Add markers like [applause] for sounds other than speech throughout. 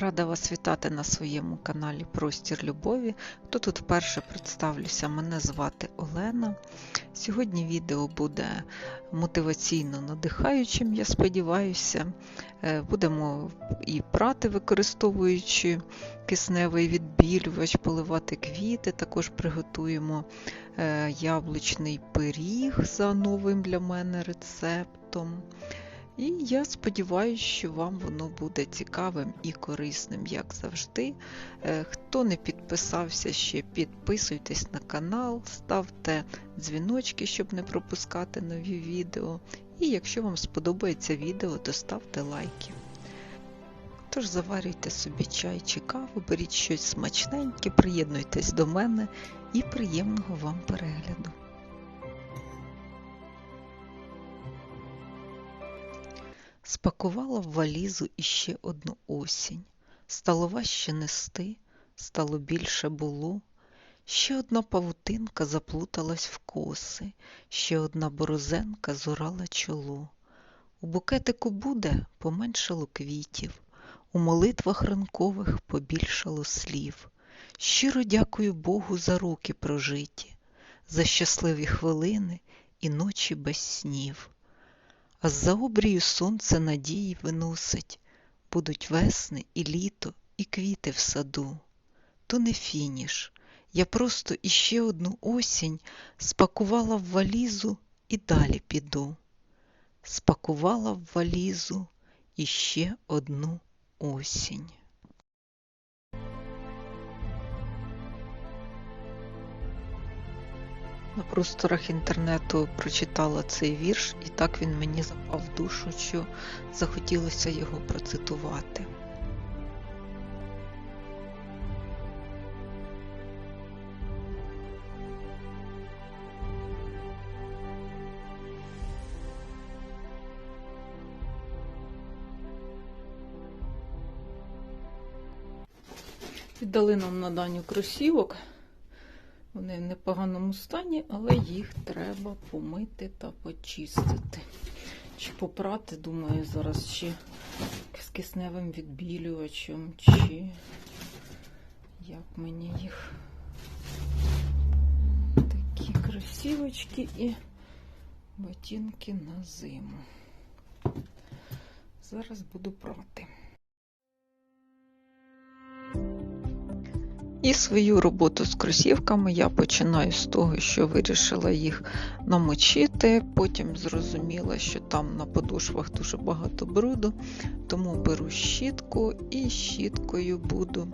Рада вас вітати на своєму каналі Простір Любові. Хто тут вперше представлюся, мене звати Олена. Сьогодні відео буде мотиваційно надихаючим, я сподіваюся. Е, Будемо і прати, використовуючи кисневий відбілювач, поливати квіти. Також приготуємо е, яблучний пиріг за новим для мене рецептом. І я сподіваюся, що вам воно буде цікавим і корисним, як завжди. Е, Хто не підписався ще, підписуйтесь на канал, ставте дзвіночки, щоб не пропускати нові відео. І якщо вам сподобається відео, то ставте лайки. Тож заварюйте собі чай чи каву, беріть щось смачненьке, приєднуйтесь до мене і приємного вам перегляду. Спакувала в валізу іще одну осінь. Стало важче нести, стало більше було. Ще одна павутинка заплуталась в коси, ще одна борозенка зорала чоло. У букетику буде поменшало квітів, у молитвах ранкових побільшало слів. Щиро дякую Богу за роки прожиті, за щасливі хвилини і ночі без снів. А з-за обрію сонце надії виносить, будуть весни і літо, і квіти в саду. То не фініш, я просто іще одну осінь спакувала в валізу і далі піду. Спакувала в валізу іще одну осінь. На просторах інтернету прочитала цей вірш, і так він мені запав в душу, що захотілося його процитувати. Віддали нам на даню кросівок. Вони в непоганому стані, але їх треба помити та почистити. Чи попрати, думаю, зараз чи з кисневим відбілювачем, чи як мені їх такі кросівочки і ботинки на зиму. Зараз буду прати. І свою роботу з кросівками я починаю з того, що вирішила їх намочити. Потім зрозуміла, що там на подошвах дуже багато бруду, тому беру щітку і щіткою буду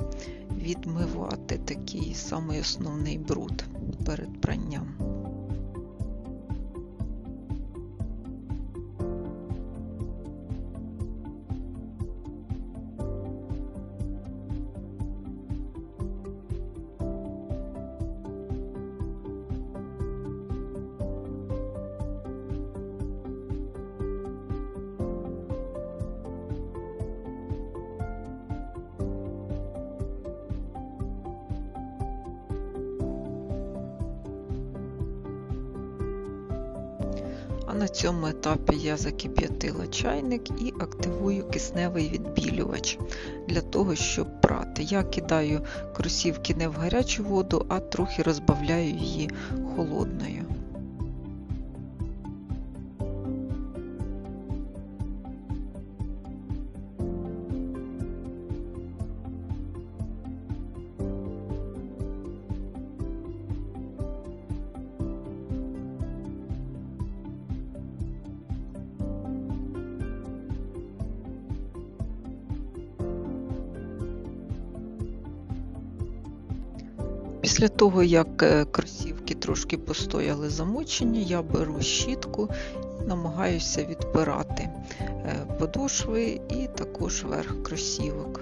відмивати такий самий основний бруд перед пранням. На цьому етапі я закип'ятила чайник і активую кисневий відбілювач для того, щоб прати. Я кидаю кросівки не в гарячу воду, а трохи розбавляю її холодною. Після того, як е, кросівки трошки постояли замочені, я беру щітку і намагаюся відпирати е, подошви і також верх кросівок.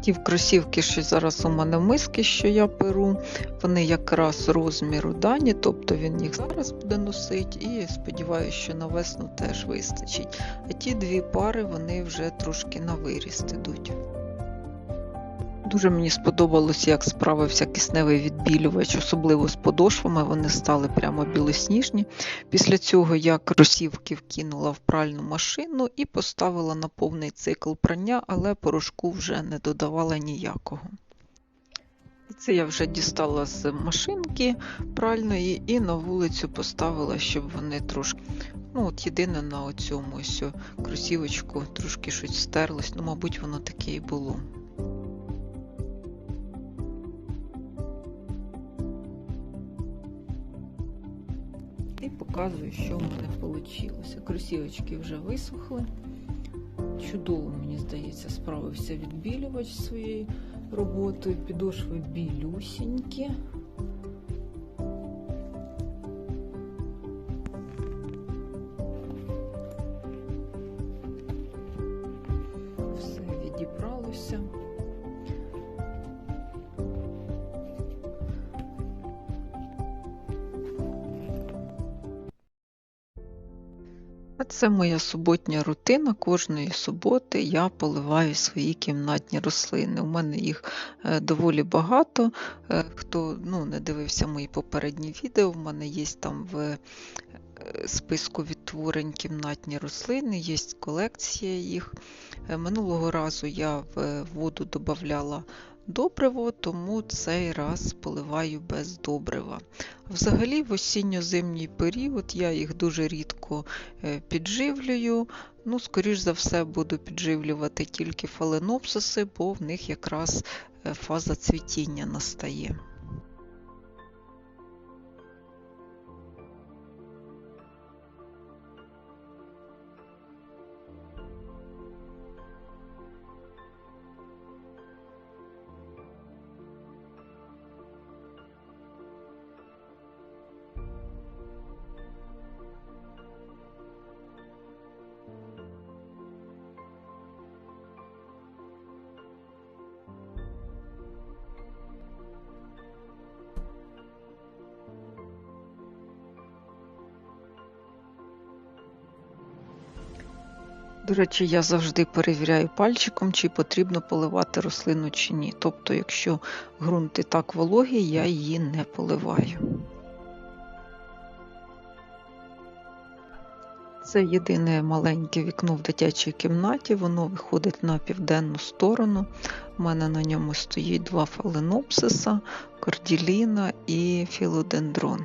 Ті в кросівки, що зараз у мене миски, що я беру, вони якраз розміру дані, тобто він їх зараз буде носити, і сподіваюся, що на весну теж вистачить. А ті дві пари вони вже трошки на виріст ідуть. Дуже мені сподобалось, як справився кисневий відбілювач, особливо з подошвами, вони стали прямо білосніжні. Після цього я кросівки вкинула в пральну машину і поставила на повний цикл прання, але порошку вже не додавала ніякого. І це я вже дістала з машинки пральної і на вулицю поставила, щоб вони трошки. Ну, от єдине на цьому ось кросівочку трошки щось стерлось, ну, мабуть, воно таке і було. І показую, що в мене вийшло. Кросівочки вже висохли. Чудово, мені здається, справився відбілювач своєю роботою. Підошви білюсінькі. Це моя суботня рутина. Кожної суботи я поливаю свої кімнатні рослини. У мене їх е, доволі багато. Е, хто ну, не дивився мої попередні відео, в мене є там в е, списку відтворень кімнатні рослини, є колекція їх. Минулого разу я в воду додавала добриво, тому цей раз поливаю без добрива. Взагалі, в осінньо-зимній період я їх дуже рідко е, підживлюю. Ну, скоріш за все, буду підживлювати тільки фаленопсиси, бо в них якраз е, фаза цвітіння настає. До речі, я завжди перевіряю пальчиком, чи потрібно поливати рослину чи ні. Тобто, якщо ґрунт і так вологий, я її не поливаю. Це єдине маленьке вікно в дитячій кімнаті, воно виходить на південну сторону. У мене на ньому стоїть два фаленопсиса, корділіна і філодендрон.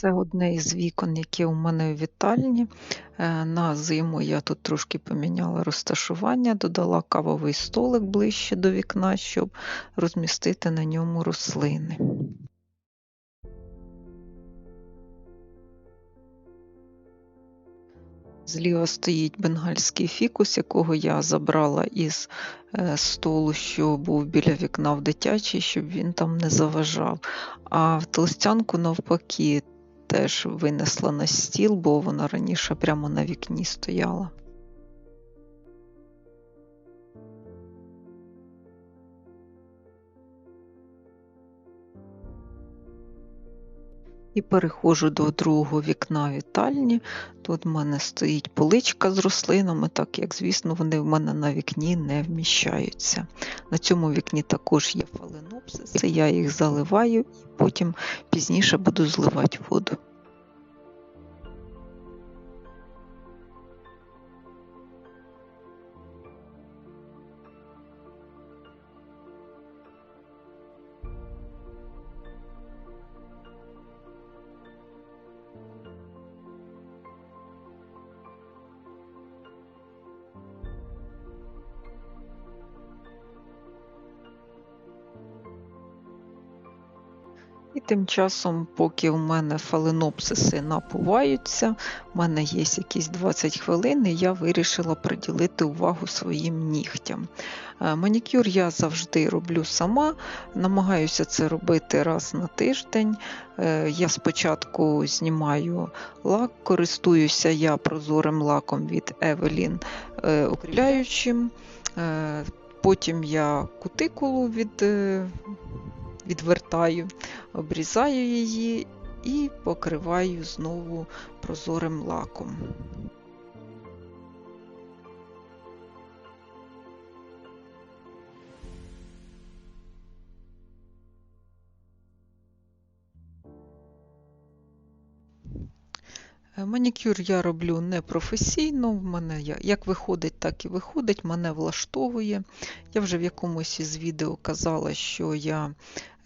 Це одне із вікон, яке у мене в вітальні. Е, на зиму я тут трошки поміняла розташування, додала кавовий столик ближче до вікна, щоб розмістити на ньому рослини. Зліва стоїть бенгальський фікус, якого я забрала із е, столу, що був біля вікна в дитячій, щоб він там не заважав. А в толстянку, навпаки, теж винесла на стіл, бо вона раніше прямо на вікні стояла. І переходжу до другого вікна вітальні. Тут в мене стоїть поличка з рослинами, так як, звісно, вони в мене на вікні не вміщаються. На цьому вікні також є фаленопсиси, я їх заливаю і потім пізніше буду зливати воду. Тим часом, поки у мене фаленопсиси напуваються, у мене є якісь 20 хвилин, і я вирішила приділити увагу своїм нігтям. Е, манікюр я завжди роблю сама, намагаюся це робити раз на тиждень. Е, я спочатку знімаю лак, користуюся я прозорим лаком від Evelyn е. Потім я кутикулу від, відвертаю, обрізаю її і покриваю знову прозорим лаком. Манікюр я роблю непрофесійно, в мене як виходить, так і виходить, мене влаштовує. Я вже в якомусь із відео казала, що я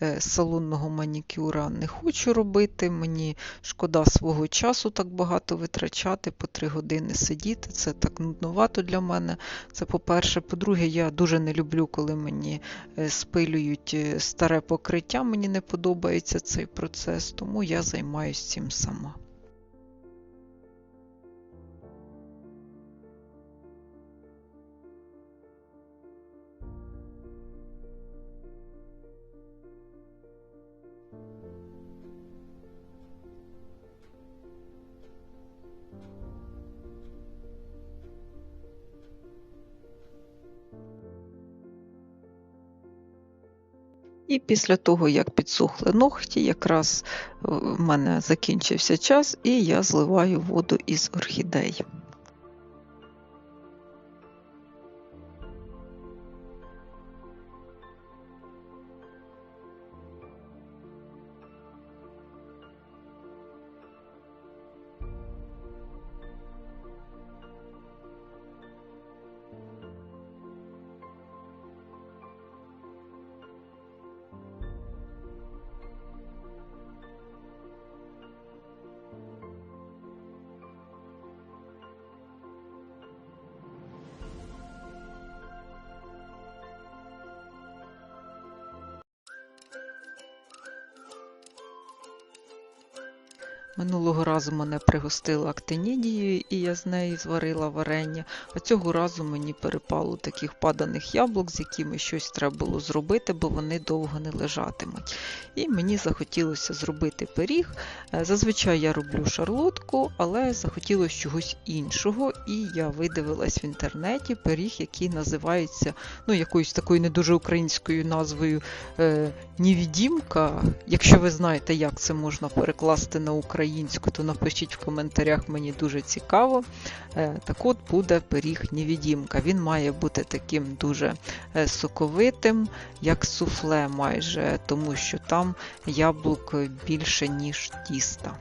е, салонного манікюра не хочу робити. Мені шкода свого часу так багато витрачати, по три години сидіти. Це так нудновато для мене. Це по-перше. По-друге, я дуже не люблю, коли мені е, спилюють старе покриття. Мені не подобається цей процес, тому я займаюся цим сама. І після того, як підсохли ногті, якраз е, в мене закінчився час, і я зливаю воду із орхідей. Минулого разу мене пригостила актинідією, і я з неї зварила варення, а цього разу мені перепало таких паданих яблук, з якими щось треба було зробити, бо вони довго не лежатимуть. І мені захотілося зробити пиріг. Е, зазвичай я роблю шарлотку, але захотілося чогось іншого, і я видивилась в інтернеті пиріг, який називається ну, якоюсь такою не дуже українською назвою е, Нівідімка. Якщо ви знаєте, як це можна перекласти на Україну українську, то напишіть в коментарях, мені дуже цікаво. Е, так от буде пиріг невідімка. Він має бути таким дуже е, соковитим, як суфле майже, тому що там яблук більше, ніж тіста.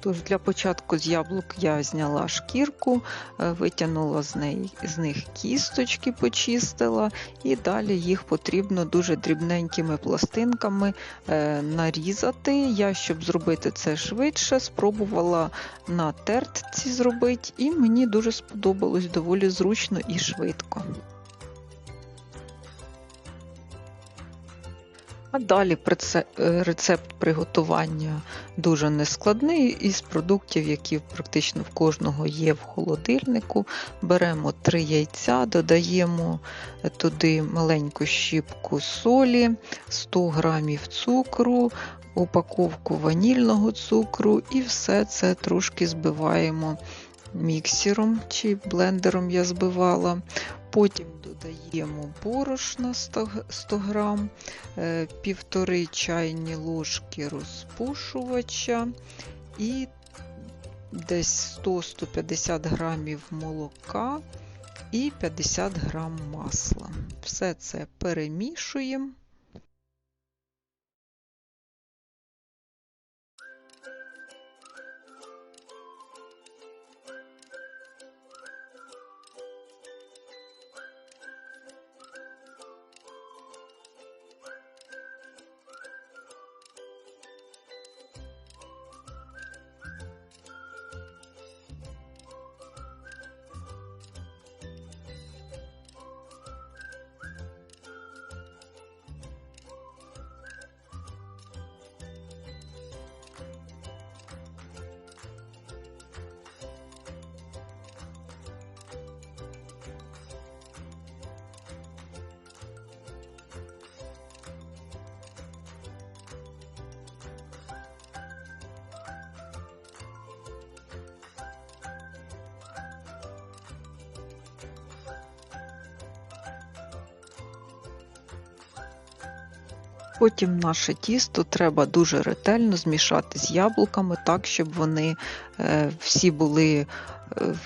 Тож для початку з яблук я зняла шкірку, е, витягнула з з них кісточки, почистила, і далі їх потрібно дуже дрібненькими пластинками е, нарізати. Я, щоб зробити це швидше, спробувала на тертці зробити, і мені дуже сподобалось доволі зручно і швидко. А далі е, рецепт приготування дуже нескладний із продуктів, які практично в кожного є в холодильнику. Беремо 3 яйця, додаємо туди маленьку щіпку солі, 100 г цукру, упаковку ванільного цукру і все це трошки збиваємо міксером чи блендером я збивала. Потім додаємо борошна 100 грам, е, півтори чайні ложки розпушувача і десь 100-150 грамів молока і 50 грам масла. Все це перемішуємо. Потім наше тісто треба дуже ретельно змішати з яблуками так, щоб вони е, всі були е,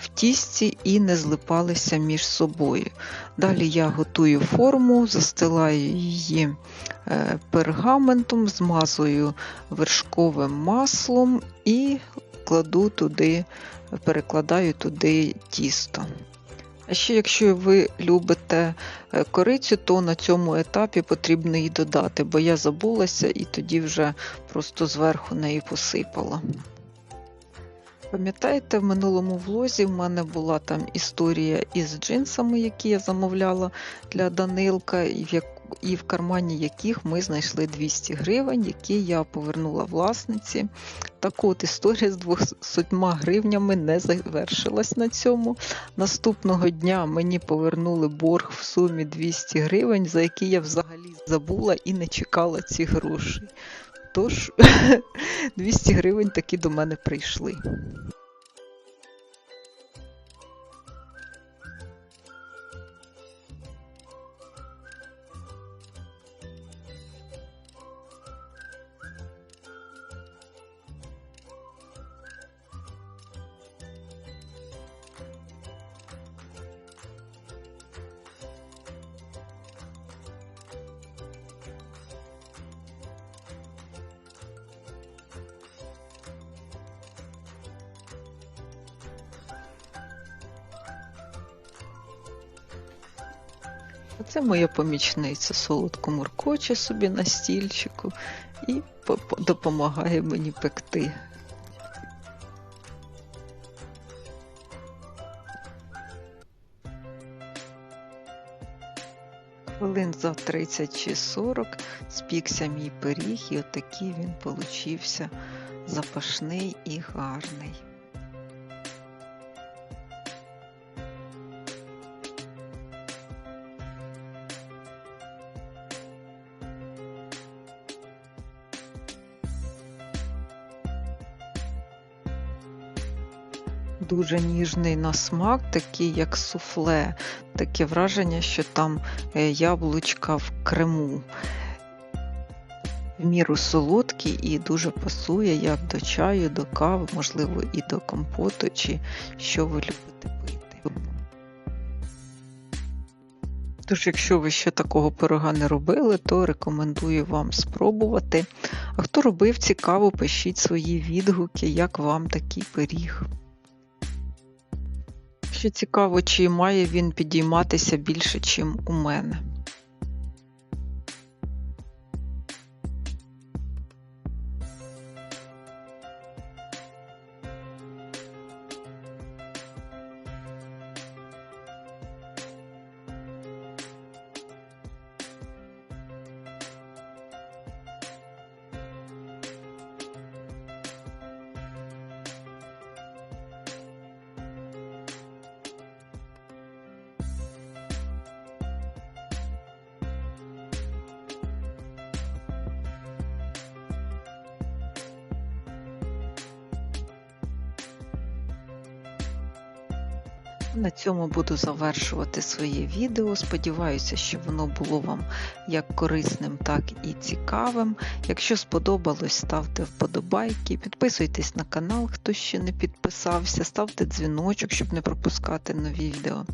в тісті і не злипалися між собою. Далі я готую форму, застилаю її е, пергаментом, змазую вершковим маслом і кладу туди, перекладаю туди тісто. А ще, якщо ви любите е, корицю, то на цьому етапі потрібно її додати, бо я забулася і тоді вже просто зверху неї посипала. Пам'ятаєте, в минулому влозі в мене була там історія із джинсами, які я замовляла для Данилка, і як... і в кармані яких ми знайшли 200 гривень, які я повернула власниці. Так от історія з 200 гривнями не завершилась на цьому. Наступного дня мені повернули борг в сумі 200 гривень, за які я взагалі забула і не чекала ці гроші. Тож [laughs] 200 гривень таки до мене прийшли. Оце моя помічниця солодко муркоче собі на стільчику і допомагає мені пекти. Хвилин за 30 чи 40 спікся мій пиріг, і отакий він получився запашний і гарний. Дуже ніжний на смак, такий як суфле, таке враження, що там е, яблучка в крему. В міру солодкий і дуже пасує як до чаю, до кави, можливо, і до компоту, чи що ви любите пити. Тож, якщо ви ще такого пирога не робили, то рекомендую вам спробувати. А хто робив цікаво, пишіть свої відгуки, як вам такий пиріг. Ще цікаво, чи має він підійматися більше, чим у мене. На цьому буду завершувати своє відео. Сподіваюся, що воно було вам як корисним, так і цікавим. Якщо сподобалось, ставте вподобайки, підписуйтесь на канал, хто ще не підписався, ставте дзвіночок, щоб не пропускати нові відео.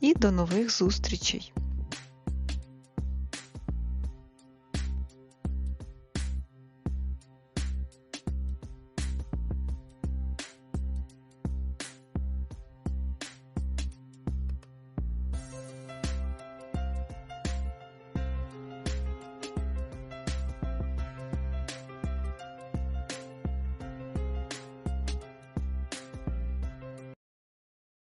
І до нових зустрічей!